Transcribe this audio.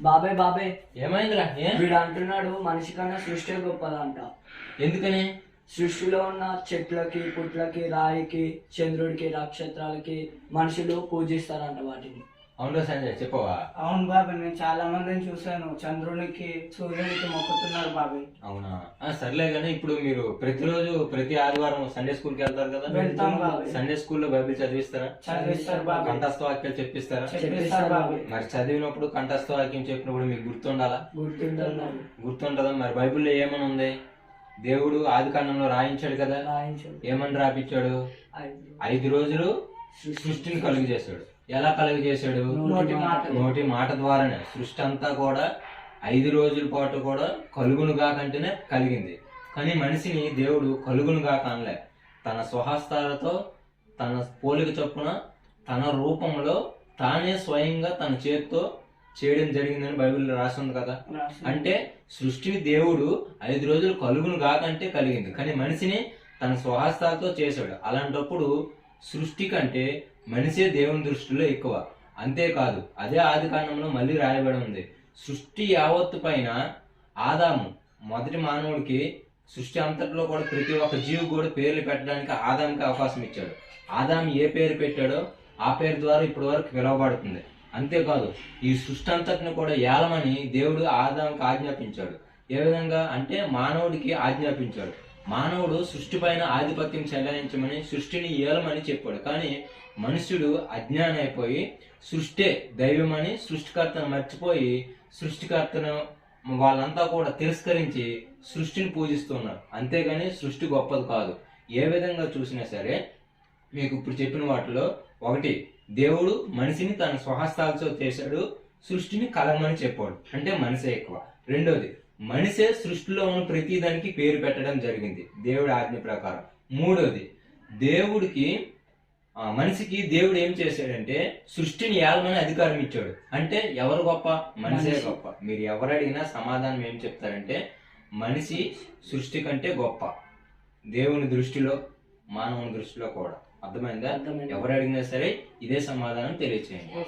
బాబాయ్ బాబాయ్ ఏమైందిరా? వీడు అంటున్నాడు మనిషి కన్నా సృష్టి గొప్పదంట. ఎందుకని? సృష్టిలో ఉన్న చెట్లకి పుట్లకి రాయికి చంద్రుడికి నక్షత్రాలకి మనుషులు పూజిస్తారంట వాటిని. అవును సంజయ్ చెప్పవా? అవును బాబాయ్ నేను చాలా మందిని చూశాను. చంద్రునికి సూర్యునికి మొక్కుతున్నారు బాబాయ్ అవునా? ఆ, సర్లే కానీ ఇప్పుడు మీరు ప్రతిరోజు ప్రతి ఆదివారం సండే స్కూల్కి వెళ్తారు కదా? వెళ్తాం బాబాయ్ సండే స్కూల్లో బైబిల్ చదివిస్తారా? చదివిస్తారు బాబాయ్ కంఠస్థ వాక్యాలు చెప్పిస్తారా? చెప్పిస్తారు బాబాయ్ మరి చదివినప్పుడు కంఠస్థ వాక్యం చెప్పినప్పుడు మీకు గుర్తుండాలా? గుర్తుంటున్నాడు గుర్తుండదా? మరి బైబిల్లో ఏమని ఉంది? దేవుడు ఆది కాండంలో రాయించాడు కదా? రాయించాడు. ఏమని రాపించాడు. ఐదు రోజులు సృష్టిని కలుగు చేశాడు. ఎలా కలుగు చేశాడు? నోటి మాట. నోటి మాట ద్వారానే. సృష్టి అంతా కూడా ఐదు రోజుల పాటు కూడా కలుగును కాకంటేనే కలిగింది. కానీ మనిషిని దేవుడు కలుగును కాక అనలే తన స్వహస్తాలతో తన పోలిక చొప్పున తన రూపంలో తానే స్వయంగా తన చేతితో చేయడం జరిగిందని బైబిల్లో రాసి ఉంది కదా. అంటే సృష్టిని దేవుడు ఐదు రోజులు కలుగును కాకంటే కలిగింది. కానీ మనిషిని తన స్వహస్తాలతో చేశాడు. అలాంటప్పుడు సృష్టి కంటే మనిషే దేవుని దృష్టిలో ఎక్కువ. అంతేకాదు అదే ఆది కాండంలో మళ్ళీ రాయబడి ఉంది. సృష్టి యావత్తు పైన ఆదాము మొదటి మానవుడికి సృష్టి అంతట్లో కూడా ప్రతి ఒక్క జీవి కూడా పేర్లు పెట్టడానికి ఆదాంకి అవకాశం ఇచ్చాడు. ఆదాం ఏ పేరు పెట్టాడో ఆ పేరు ద్వారా ఇప్పటి వరకు పిలువబడుతుంది. అంతేకాదు ఈ సృష్టి అంతటిని కూడా ఏలమని దేవుడు ఆదాంకి ఆజ్ఞాపించాడు. ఏ విధంగా? అంటే మానవుడికి ఆజ్ఞాపించాడు. మానవుడు సృష్టి పైన ఆధిపత్యం చెలాయించమని సృష్టిని ఏలమని చెప్పాడు. కానీ మనుషుడు అజ్ఞానం అయిపోయి సృష్టే దైవమని సృష్టికర్తను మర్చిపోయి సృష్టికర్తను వాళ్ళంతా కూడా తిరస్కరించి సృష్టిని పూజిస్తున్నారు. అంతేగాని సృష్టి గొప్పది కాదు. ఏ విధంగా చూసినా సరే మీకు ఇప్పుడు చెప్పిన వాటిలో ఒకటి దేవుడు మనిషిని తన స్వహస్తాలతో చేశాడు సృష్టిని కలమని చెప్పాడు. అంటే మనిషే ఎక్కువ. రెండోది మనిషే సృష్టిలో ఉన్న ప్రతి దానికి పేరు పెట్టడం జరిగింది. దేవుడి ఆజ్ఞ ప్రకారం. మూడోది దేవుడికి ఆ, మనిషికి దేవుడు ఏం చేశాడంటే సృష్టిని ఏలమని అధికారం ఇచ్చాడు. అంటే ఎవరు గొప్ప? మనిషే. గొప్ప. మీరు ఎవరు అడిగినా సమాధానం ఏం చెప్తారంటే మనిషి సృష్టి కంటే గొప్ప. దేవుని దృష్టిలో మానవుని దృష్టిలో కూడా. అర్థమైందా? అర్థమైంది. ఎవరు అడిగినా సరే ఇదే సమాధానం తెలియచేయండి.